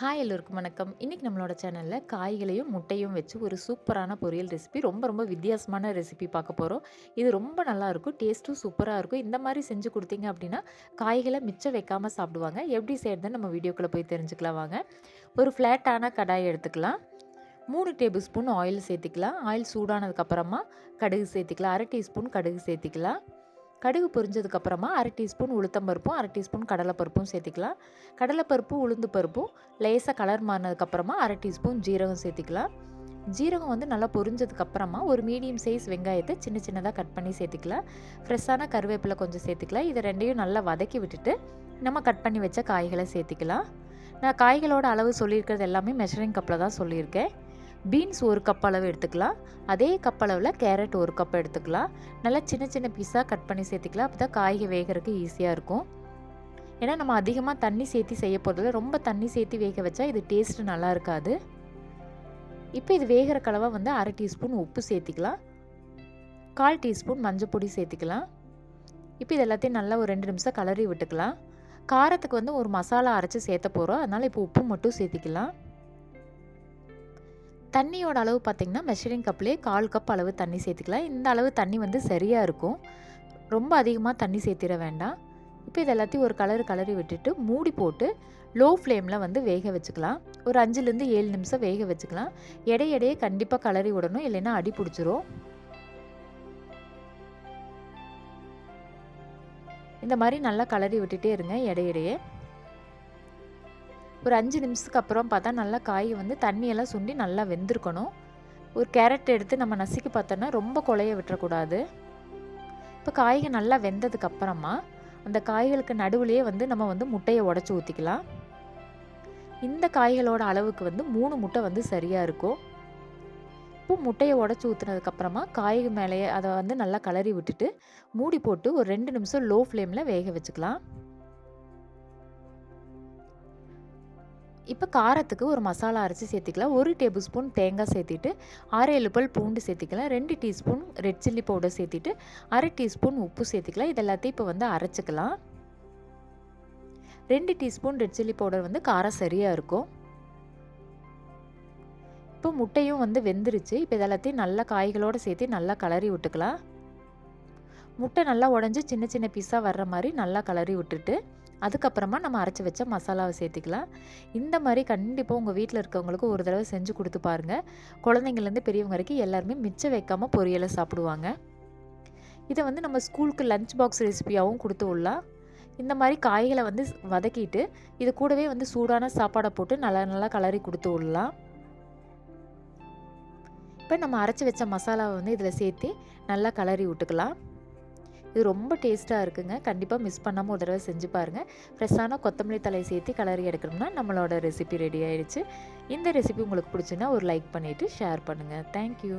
Hi எல்லோருக்கும் வணக்கம். இன்றைக்கி நம்மளோட சேனலில் காய்களையும் முட்டையும் வச்சு ஒரு சூப்பரான பொரியல் ரெசிபி ரொம்ப ரொம்ப வித்தியாசமான ரெசிபி பார்க்க போகிறோம் இது ரொம்ப நல்லாயிருக்கும் டேஸ்ட்டும் சூப்பராக இருக்கும். இந்த மாதிரி செஞ்சு கொடுத்தீங்க அப்படின்னா காய்களை மிச்சம் வைக்காமல் சாப்பிடுவாங்க. எப்படி செய்கிறதுன்னு நம்ம வீடியோக்குள்ளே போய் தெரிஞ்சுக்கலாம் வாங்க. ஒரு ஃப்ளாட்டான கடாயை எடுத்துக்கலாம். மூணு டேபிள் ஸ்பூன் ஆயில் சேர்த்திக்கலாம். ஆயில் சூடானதுக்கப்புறமா கடுகு சேர்த்திக்கலாம். அரை டீஸ்பூன் கடுகு சேர்த்திக்கலாம். கடுகு பொரிஞ்சதுக்கப்புறமா அரை டீஸ்பூன் உளுத்தம்பருப்பும் அரை டீஸ்பூன் கடலைப்பருப்பும் சேர்த்திக்கலாம். கடலைப்பருப்பு உளுந்து பருப்பும் லேசாக கலர் மாறினதுக்கப்புறமா அரை டீஸ்பூன் ஜீரகம் சேர்த்திக்கலாம். ஜீரகம் வந்து நல்லா பொரிஞ்சதுக்கப்புறமா ஒரு மீடியம் சைஸ் வெங்காயத்தை சின்ன சின்னதாக கட் பண்ணி சேர்த்திக்கலாம். ஃப்ரெஷ்ஷான கருவேப்பிலை கொஞ்சம் சேர்த்திக்கலாம். இதை ரெண்டையும் நல்லா வதக்கி விட்டுட்டு நம்ம கட் பண்ணி வச்ச காய்களை சேர்த்திக்கலாம். நான் காய்களோட அளவு சொல்லியிருக்கிறது எல்லாமே மெஷரிங் கப்பில் தான் சொல்லியிருக்கேன். பீன்ஸ் ஒரு கப் அளவு எடுத்துக்கலாம். அதே கப் அளவில் கேரட் ஒரு கப் எடுத்துக்கலாம். நல்லா சின்ன சின்ன பீஸாக கட் பண்ணி சேர்த்துக்கலாம். அப்போ தான் காய்கறி வேகிறதுக்கு ஈஸியாக இருக்கும். ஏன்னா நம்ம அதிகமாக தண்ணி சேர்த்து செய்ய போகிறதில்ல ரொம்ப தண்ணி சேர்த்து வேக வச்சா இது டேஸ்ட்டு நல்லா இருக்காது. இப்போ இது வேகிற கலவை வந்து அரை டீஸ்பூன் உப்பு சேர்த்திக்கலாம். கால் டீஸ்பூன் மஞ்சள் பொடி சேர்த்திக்கலாம். இப்போ இது எல்லாத்தையும் நல்லா ஒரு ரெண்டு நிமிஷம் கலரி விட்டுக்கலாம். காரத்துக்கு வந்து ஒரு மசாலா அரைச்சி சேர்த்த போகிறோம் அதனால் இப்போ உப்பு மட்டும் சேர்த்திக்கலாம். தண்ணியோட அளவு பார்த்திங்கன்னா மெஷரிங் கப்லேயே கால் கப் அளவு தண்ணி சேர்த்துக்கலாம். இந்த அளவு தண்ணி வந்து சரியாக இருக்கும். ரொம்ப அதிகமாக தண்ணி சேர்த்திட வேண்டாம். இப்போ இது எல்லாத்தையும் ஒரு கலர் கலரி விட்டுட்டு மூடி போட்டு லோ ஃப்ளேமில் வந்து வேக வச்சுக்கலாம். ஒரு அஞ்சுலேருந்து ஏழு நிமிஷம் வேக வச்சுக்கலாம். எடையடையே கண்டிப்பாக கலரி விடணும். இல்லைன்னா அடி பிடிச்சிரும். இந்த மாதிரி நல்லா கலரி விட்டுட்டே இருங்க இடையிடையே ஒரு அஞ்சு நிமிஷத்துக்கு அப்புறம் பார்த்தா நல்லா காய் வந்து தண்ணியெல்லாம் சுண்டி நல்லா வெந்திருக்கணும். ஒரு கேரட் எடுத்து நம்ம நசுக்கி பார்த்தோன்னா ரொம்ப குழைய விட்டுறக்கூடாது. இப்போ காய்கள் நல்லா வெந்ததுக்கு அப்புறமா அந்த காய்களுக்கு நடுவுலையே வந்து நம்ம வந்து முட்டையை உடச்சி ஊற்றிக்கலாம் இந்த காய்களோட அளவுக்கு வந்து மூணு முட்டை வந்து சரியாக இருக்கும். இப்போ முட்டையை உடச்சி ஊற்றுனதுக்கப்புறமா காய்கு மேலேயே அதை வந்து நல்லா கலரி விட்டுட்டு மூடி போட்டு ஒரு ரெண்டு நிமிஷம் லோ ஃப்ளேமில் வேக வச்சுக்கலாம். இப்போ காரத்துக்கு ஒரு மசாலா அரைச்சி சேர்த்திக்கலாம். ஒரு டேபிள் ஸ்பூன் தேங்காய் சேர்த்திட்டு ஆறு ஏழு பல் பூண்டு சேர்த்திக்கலாம். ரெண்டு டீஸ்பூன் ரெட் சில்லி பவுடர் சேர்த்திட்டு அரை டீஸ்பூன் உப்பு சேர்த்திக்கலாம். இது எல்லாத்தையும் இப்போ வந்து அரைச்சிக்கலாம். ரெண்டு டீஸ்பூன் ரெட் சில்லி பவுடர் வந்து காரம் சரியாக இருக்கும். இப்போ முட்டையும் வந்து வெந்துருச்சு. இப்போ இதெல்லாத்தையும் நல்லா காய்களோடு சேர்த்து நல்லா கலரி விட்டுக்கலாம். முட்டை நல்லா உடஞ்சி சின்ன சின்ன பீஸாக வர்ற மாதிரி நல்லா கலரி விட்டுட்டு அதுக்கப்புறமா நம்ம அரைச்சி வச்ச மசாலாவை சேர்த்துக்கலாம். இந்த மாதிரி கண்டிப்பாக உங்கள் வீட்டில் இருக்கவங்களுக்கு ஒரு தடவை செஞ்சு கொடுத்து பாருங்கள் குழந்தைங்கள்லேருந்து பெரியவங்க வரைக்கும் எல்லாருமே மிச்சம் வைக்காமல் பொரியலை சாப்பிடுவாங்க. இதை வந்து நம்ம ஸ்கூலுக்கு லஞ்ச் பாக்ஸ் ரெசிபியாகவும் கொடுத்து விடலாம். இந்த மாதிரி காய்களை வந்து வதக்கிட்டு இது கூடவே வந்து சூடான சாப்பாடை போட்டு நல்லா நல்லா கலரி கொடுத்து விடலாம். இப்போ நம்ம அரைச்சி வச்ச மசாலாவை வந்து இதில் சேர்த்து நல்லா கலரி விட்டுக்கலாம். இது ரொம்ப டேஸ்ட்டாக இருக்குங்க. கண்டிப்பாக மிஸ் பண்ணாமல் ஒரு தடவை செஞ்சு பாருங்கள் ஃப்ரெஷ்ஷான கொத்தமல்லி தலையை சேர்த்து கலரி எடுக்கணும்னா நம்மளோட ரெசிபி ரெடி ஆகிடுச்சு இந்த ரெசிபி உங்களுக்கு பிடிச்சுன்னா ஒரு லைக் பண்ணிவிட்டு ஷேர் பண்ணுங்கள் தேங்க்யூ